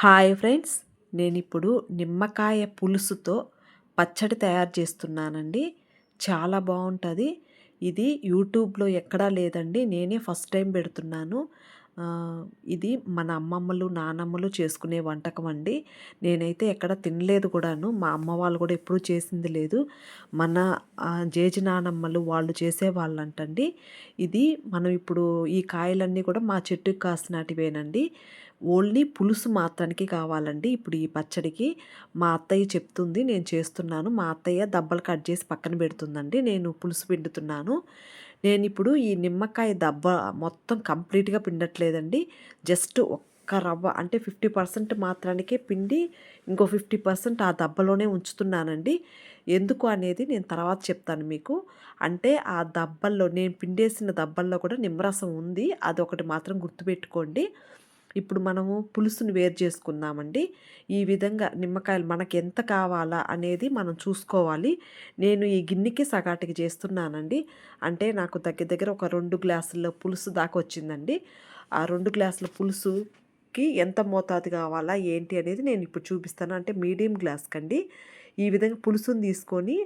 Hi friends నేను ఇప్పుడు నిమ్మకాయ పులుసుతో పచ్చడి తయారు చేస్తున్నానండి. చాలా బాగుంటుంది. ఇది యూట్యూబ్లో ఎక్కడా లేదండి. నేనే ఫస్ట్ టైం పెడుతున్నాను. ఇది మన అమ్మమ్మలు నానమ్మలు చేసుకునే వంటకం అండి. నేనైతే ఎక్కడ తినలేదు కూడాను. మా అమ్మ వాళ్ళు కూడా ఎప్పుడూ చేసింది లేదు. మన జేజి నానమ్మలు వాళ్ళు చేసేవాళ్ళంటండి ఇది మనం ఇప్పుడు ఈ కాయలన్నీ కూడా మా చెట్టుకి కాసినటివేనండి. ఓన్లీ పులుసు మాత్రానికి కావాలండి. ఇప్పుడు ఈ పచ్చడికి మా అత్తయ్య చెప్తుంది నేను చేస్తున్నాను. మా అత్తయ్య దబ్బలు కట్ చేసి పక్కన పెడుతుందండి. నేను పులుసు పిండుతున్నాను. నేను ఇప్పుడు ఈ నిమ్మకాయ దబ్బ మొత్తం కంప్లీట్గా పిండట్లేదండి. జస్ట్ ఒక్క రవ్వ అంటే ఫిఫ్టీ పర్సెంట్ మాత్రానికే పిండి ఇంకో ఫిఫ్టీ పర్సెంట్ ఆ దబ్బలోనే ఉంచుతున్నానండి. ఎందుకు అనేది నేను తర్వాత చెప్తాను మీకు. అంటే ఆ దబ్బల్లో నేను పిండేసిన దబ్బల్లో కూడా నిమ్మరసం ఉంది. అది ఒకటి మాత్రం గుర్తుపెట్టుకోండి. ఇప్పుడు మనము పులుసుని వేరు చేసుకుందామండి. ఈ విధంగా నిమ్మకాయలు మనకి ఎంత కావాలా అనేది మనం చూసుకోవాలి. నేను ఈ గిన్నెకి సగాటికి చేస్తున్నానండి. అంటే నాకు దగ్గర దగ్గర ఒక రెండు గ్లాసుల పులుసు దాకా వచ్చిందండి. ఆ రెండు గ్లాసుల పులుసుకి ఎంత మోతాదు కావాలా ఏంటి అనేది నేను ఇప్పుడు చూపిస్తాను. అంటే మీడియం గ్లాస్ కండి. ఈ విధంగా పులుసుని తీసుకొని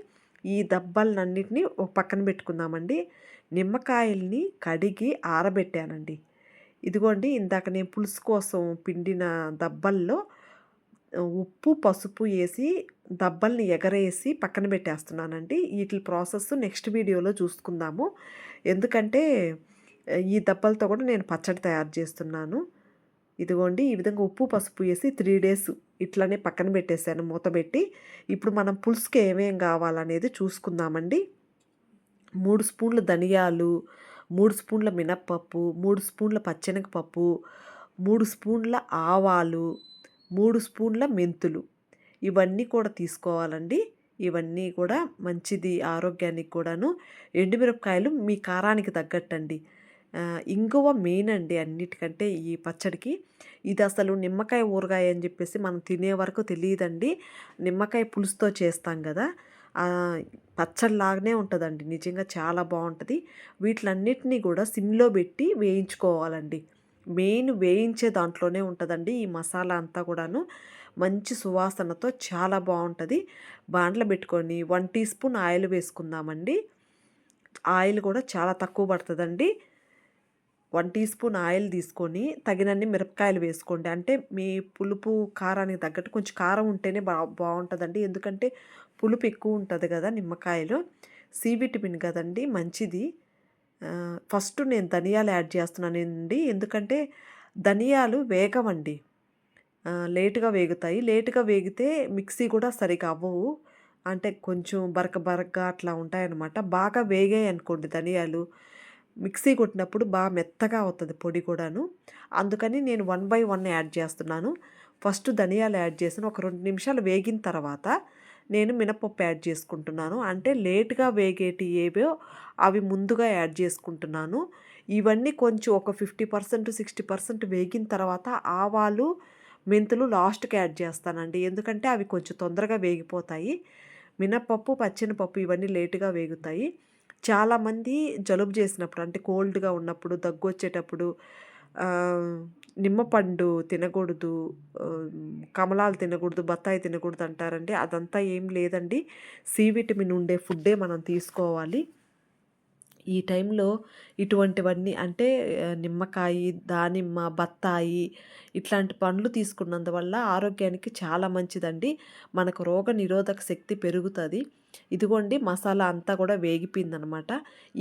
ఈ దబ్బలన్నింటినీ ఒక పక్కన పెట్టుకుందామండి. నిమ్మకాయల్ని కడిగి ఆరబెట్టానండి. ఇదిగోండి ఇందాక నేను పులుసు కోసం పిండిన దబ్బల్లో ఉప్పు పసుపు వేసి దబ్బల్ని ఎగరేసి పక్కన పెట్టేస్తున్నానండి. వీటి ప్రాసెస్ నెక్స్ట్ వీడియోలో చూసుకుందాము. ఎందుకంటే ఈ దబ్బలతో కూడా నేను పచ్చడి తయారు చేస్తున్నాను. ఇదిగోండి ఈ విధంగా ఉప్పు పసుపు వేసి త్రీ డేస్ ఇట్లానే పక్కన పెట్టేశాను మూత పెట్టి. ఇప్పుడు మనం పులుసుకి ఏమేం కావాలనేది చూసుకుందామండి. మూడు స్పూన్లు ధనియాలు మూడు స్పూన్ల మినప్పప్పు మూడు స్పూన్ల పచ్చెనగపప్పు మూడు స్పూన్ల ఆవాలు మూడు స్పూన్ల మెంతులు. ఇవన్నీ కూడా తీసుకోవాలండి. ఇవన్నీ కూడా మంచిది ఆరోగ్యానికి కూడాను. ఎండుమిరపకాయలు మీ కారానికి తగ్గట్టండి. ఇంగువ మెయిన్ అండి అన్నిటికంటే ఈ పచ్చడికి. ఇది అసలు నిమ్మకాయ ఊరగాయ అని చెప్పేసి మనం తినే వరకు తెలియదండి. నిమ్మకాయ పులుసుతో చేస్తాం కదా. పచ్చడిలాగానే ఉంటుందండి. నిజంగా చాలా బాగుంటుంది. వీటిలన్నిటినీ కూడా సిమ్లో పెట్టి వేయించుకోవాలండి. మెయిన్ వేయించే దాంట్లోనే ఉంటుందండి ఈ మసాలా అంతా కూడాను. మంచి సువాసనతో చాలా బాగుంటుంది. బాండ్ల పెట్టుకొని వన్ టీ స్పూన్ ఆయిల్ వేసుకుందామండి. ఆయిల్ కూడా చాలా తక్కువ పడుతుందండి. వన్ టీ స్పూన్ ఆయిల్ తీసుకొని తగినన్ని మిరపకాయలు వేసుకోండి. అంటే మీ పులుపు కారానికి తగ్గట్టు కొంచెం కారం ఉంటేనే బా బాగుంటుందండి. ఎందుకంటే పులుపు ఎక్కువ ఉంటుంది కదా నిమ్మకాయలో. సి విటమిన్ కదండి మంచిది. ఫస్ట్ నేను ధనియాలు యాడ్ చేస్తున్నానండి. ఎందుకంటే ధనియాలు వేగమండి లేటుగా వేగుతాయి. లేటుగా వేగితే మిక్సీ కూడా సరిగా అవ్వవు. అంటే కొంచెం బరక బరకగా అట్లా ఉంటాయన్నమాట. బాగా వేగాయి అనుకోండి ధనియాలు. మిక్సీ కొట్టినప్పుడు బాగా మెత్తగా అవుతుంది పొడి కూడాను. అందుకని నేను వన్ బై వన్ యాడ్ చేస్తున్నాను. ఫస్ట్ ధనియాలు యాడ్ చేసిన ఒక రెండు నిమిషాలు వేగిన తర్వాత నేను మినపప్పు యాడ్ చేసుకుంటున్నాను. అంటే లేట్గా వేగేటి ఏవో అవి ముందుగా యాడ్ చేసుకుంటున్నాను. ఇవన్నీ కొంచెం ఒక ఫిఫ్టీ పర్సెంట్ సిక్స్టీ పర్సెంట్ వేగిన తర్వాత ఆవాలు మెంతులు లాస్ట్కి యాడ్ చేస్తానండి. ఎందుకంటే అవి కొంచెం తొందరగా వేగిపోతాయి. మినపప్పు పప్పు ఇవన్నీ లేటుగా వేగుతాయి. చాలామంది జలుబు చేసినప్పుడు అంటే కోల్డ్గా ఉన్నప్పుడు దగ్గు వచ్చేటప్పుడు నిమ్మపండు తినకూడదు కమలాలు తినకూడదు బత్తాయి తినకూడదు అంటారండి అదంతా ఏం లేదండి. సి విటమిన్ ఉండే ఫుడ్డే మనం తీసుకోవాలి. ఈ టైంలో ఇటువంటివన్నీ అంటే నిమ్మకాయ దానిమ్మ బత్తాయి ఇట్లాంటి పండ్లు తీసుకున్నందువల్ల ఆరోగ్యానికి చాలా మంచిదండి. మనకు రోగ నిరోధక శక్తి పెరుగుతుంది. ఇదిగోండి మసాలా అంతా కూడా వేగిపోయిందనమాట.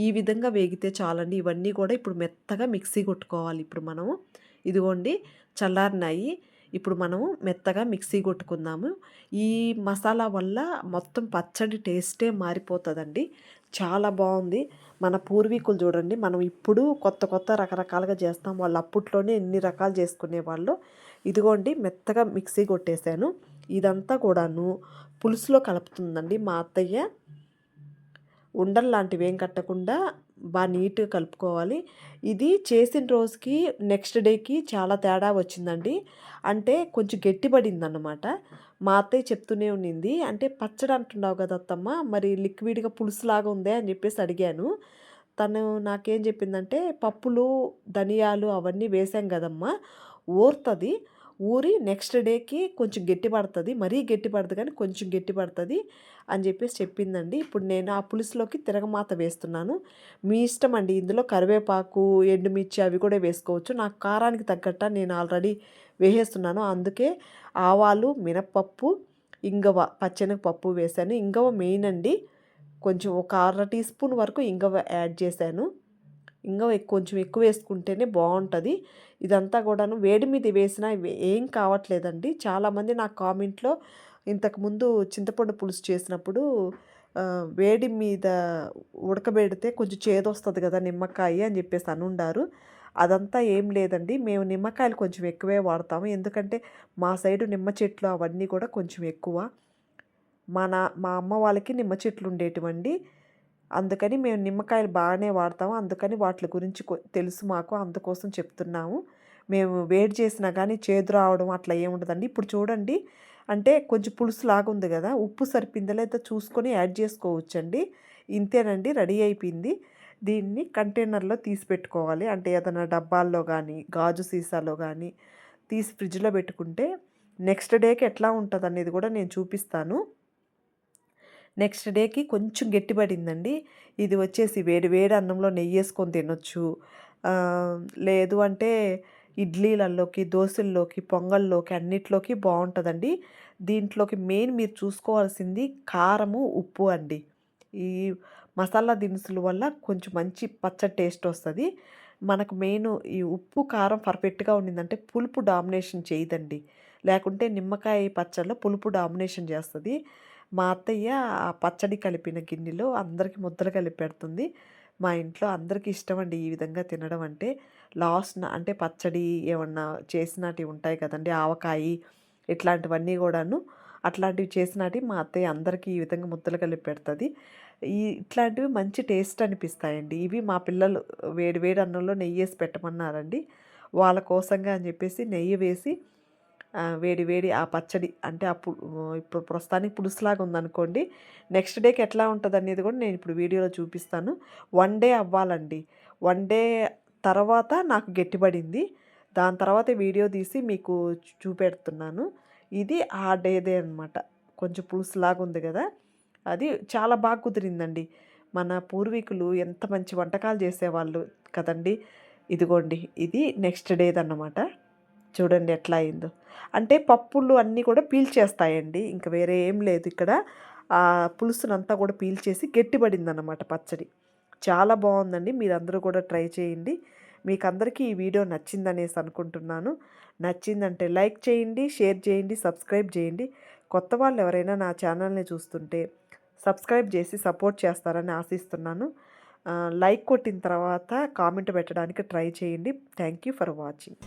ఈ విధంగా వేగితే చాలండి. ఇవన్నీ కూడా ఇప్పుడు మెత్తగా మిక్సీ కొట్టుకోవాలి ఇప్పుడు మనము. ఇదిగోండి చల్లారినాయి. ఇప్పుడు మనము మెత్తగా మిక్సీ కొట్టుకుందాము. ఈ మసాలా వల్ల మొత్తం పచ్చడి టేస్టే మారిపోతుందండి. చాలా బాగుంది. మన పూర్వీకులు చూడండి మనం ఇప్పుడు కొత్త కొత్త రకరకాలుగా చేస్తాం. వాళ్ళు అప్పట్లోనే ఎన్ని రకాలు చేసుకునేవాళ్ళు. ఇదిగోండి మెత్తగా మిక్సీ కొట్టేశాను. ఇదంతా కూడాను పులుసులో కలుపుతుందండి మా అత్తయ్య. ఉండలు లాంటివి ఏం కట్టకుండా బాగా నీట్గా కలుపుకోవాలి. ఇది చేసిన రోజుకి నెక్స్ట్ డేకి చాలా తేడా వచ్చిందండి. అంటే కొంచెం గట్టిపడింది అన్నమాట మా అత్తయ్య చెప్తూనే ఉండింది. అంటే పచ్చడి అంటున్నావు కదా అత్తమ్మ మరి లిక్విడ్గా పులుసులాగా ఉందే అని చెప్పేసి అడిగాను. తను నాకేం చెప్పిందంటే పప్పులు ధనియాలు అవన్నీ వేసాం కదమ్మా ఊరుతుంది. ఊరి నెక్స్ట్ డేకి కొంచెం గట్టి పడుతుంది మరీ గట్టి పడుతుంది కానీ కొంచెం గట్టి పడుతుంది అని చెప్పేసి చెప్పిందండి. ఇప్పుడు నేను ఆ పులుసులోకి తిరగమాత వేస్తున్నాను. మీ ఇష్టం అండి. ఇందులో కరివేపాకు ఎండుమిర్చి అవి కూడా వేసుకోవచ్చు. నాకు కారానికి తగ్గట్ట నేను ఆల్రెడీ వేసేస్తున్నాను. అందుకే ఆవాలు మినప్పప్పు ఇంగవ పచ్చెనగపప్పు వేసాను ఇంగవ మెయిన్ అండి. కొంచెం ఒక అర టీ స్పూన్ వరకు ఇంగవ యాడ్ చేశాను. ఇంకా కొంచెం ఎక్కువ వేసుకుంటేనే బాగుంటుంది. ఇదంతా కూడాను వేడి మీద వేసినా ఏం కావట్లేదండి. చాలామంది నా కామెంట్లో ఇంతకుముందు చింతపండు పులుసు చేసినప్పుడు వేడి మీద ఉడకబెడితే కొంచెం చేదొస్తుంది కదా నిమ్మకాయ అని చెప్పేసి అనుండారు. అదంతా ఏం లేదండి. మేము నిమ్మకాయలు కొంచెం ఎక్కువే వాడతాము. ఎందుకంటే మా సైడు నిమ్మ చెట్లు అవన్నీ కూడా కొంచెం ఎక్కువ. మా నా మా అమ్మ వాళ్ళకి నిమ్మ చెట్లు ఉండేటివండి. అందుకని మేము నిమ్మకాయలు బాగానే వాడతాము. అందుకని వాటి గురించి తెలుసు మాకు. అందుకోసం చెప్తున్నాము. మేము వేడి చేసినా కానీ చేదు రావడం అట్లా ఏముండదండి ఇప్పుడు చూడండి అంటే కొంచెం పులుసు లాగా ఉంది కదా ఉప్పు సరిపోయిందా లేదా చూసుకొని యాడ్ చేసుకోవచ్చండి. ఇంతేనండి రెడీ అయిపోయింది. దీన్ని కంటైనర్లో తీసి పెట్టుకోవాలి. అంటే ఏదైనా డబ్బాల్లో కానీ గాజు సీసాలో కానీ తీసి ఫ్రిడ్జ్లో పెట్టుకుంటే నెక్స్ట్ డేకి ఎట్లా ఉంటుంది అనేది కూడా నేను చూపిస్తాను. నెక్స్ట్ డేకి కొంచెం గట్టిపడిందండి. ఇది వచ్చేసి వేడి వేడి అన్నంలో నెయ్యి వేసుకొని తినొచ్చు లేదు అంటే ఇడ్లీలలోకి దోశల్లోకి పొంగల్లోకి అన్నిట్లోకి బాగుంటుందండి దీంట్లోకి మెయిన్ మీరు చూసుకోవాల్సింది కారము ఉప్పు అండి. ఈ మసాలా దినుసుల వల్ల కొంచెం మంచి పచ్చడి టేస్ట్ వస్తుంది. మనకు మెయిన్ ఈ ఉప్పు కారం పర్ఫెక్ట్గా ఉండిందంటే పులుపు డామినేషన్ చేయదండి. లేకుంటే నిమ్మకాయ పచ్చడిలో పులుపు డామినేషన్ చేస్తుంది. మా అత్తయ్య ఆ పచ్చడి కలిపిన గిన్నెలో అందరికి ముద్దలు కలిపి పెడుతుంది. మా ఇంట్లో అందరికీ ఇష్టం అండి ఈ విధంగా తినడం అంటే. లాస్ట్ అంటే పచ్చడి ఏమన్నా చేసినవి ఉంటాయి కదండి ఆవకాయ ఇట్లాంటివన్నీ కూడాను. అట్లాంటివి చేసినవి మా అత్తయ్య అందరికీ ఈ విధంగా ముద్దలు కలిపి పెడుతుంది. ఈ ఇట్లాంటివి మంచి టేస్ట్ అనిపిస్తాయండి. ఇవి మా పిల్లలు వేడి వేడి అన్నంలో నెయ్యి వేసి పెట్టమన్నారండి. వాళ్ళ కోసంగా అని చెప్పేసి నెయ్యి వేసి వేడి వేడి ఆ పచ్చడి అంటే అప్పుడు ఇప్పుడు ప్రస్తుతానికి పులుసులాగా ఉందనుకోండి. నెక్స్ట్ డేకి ఎట్లా ఉంటుంది అనేది కూడా నేను ఇప్పుడు వీడియోలో చూపిస్తాను. వన్ డే అవ్వాలండి. వన్ డే తర్వాత నాకు గట్టిపడింది. దాని తర్వాత వీడియో తీసి మీకు చూపెడుతున్నాను. ఇది ఆ డేదే అనమాట కొంచెం పులుసులాగా ఉంది కదా. అది చాలా బాగా కుదిరిందండి. మన పూర్వీకులు ఎంత మంచి వంటకాలు చేసేవాళ్ళు కదండి. ఇదిగోండి ఇది నెక్స్ట్ డేది అన్నమాట చూడండి ఎట్లా అయిందో. అంటే పప్పులు అన్నీ కూడా పీల్చేస్తాయండి. ఇంకా వేరే ఏం లేదు ఇక్కడ. ఆ పులుసునంతా కూడా పీల్చేసి గట్టిపడిందన్నమాట పచ్చడి. చాలా బాగుందండి. మీరందరూ కూడా ట్రై చేయండి. మీకు అందరికీ ఈ వీడియో నచ్చిందనేసి అనుకుంటున్నాను. నచ్చిందంటే లైక్ చేయండి షేర్ చేయండి సబ్స్క్రైబ్ చేయండి. కొత్త వాళ్ళు ఎవరైనా నా ఛానల్ని చూస్తుంటే సబ్స్క్రైబ్ చేసి సపోర్ట్ చేస్తారని ఆశిస్తున్నాను. లైక్ కొట్టిన తర్వాత కామెంట్ పెట్టడానికి ట్రై చేయండి. Thank you for watching.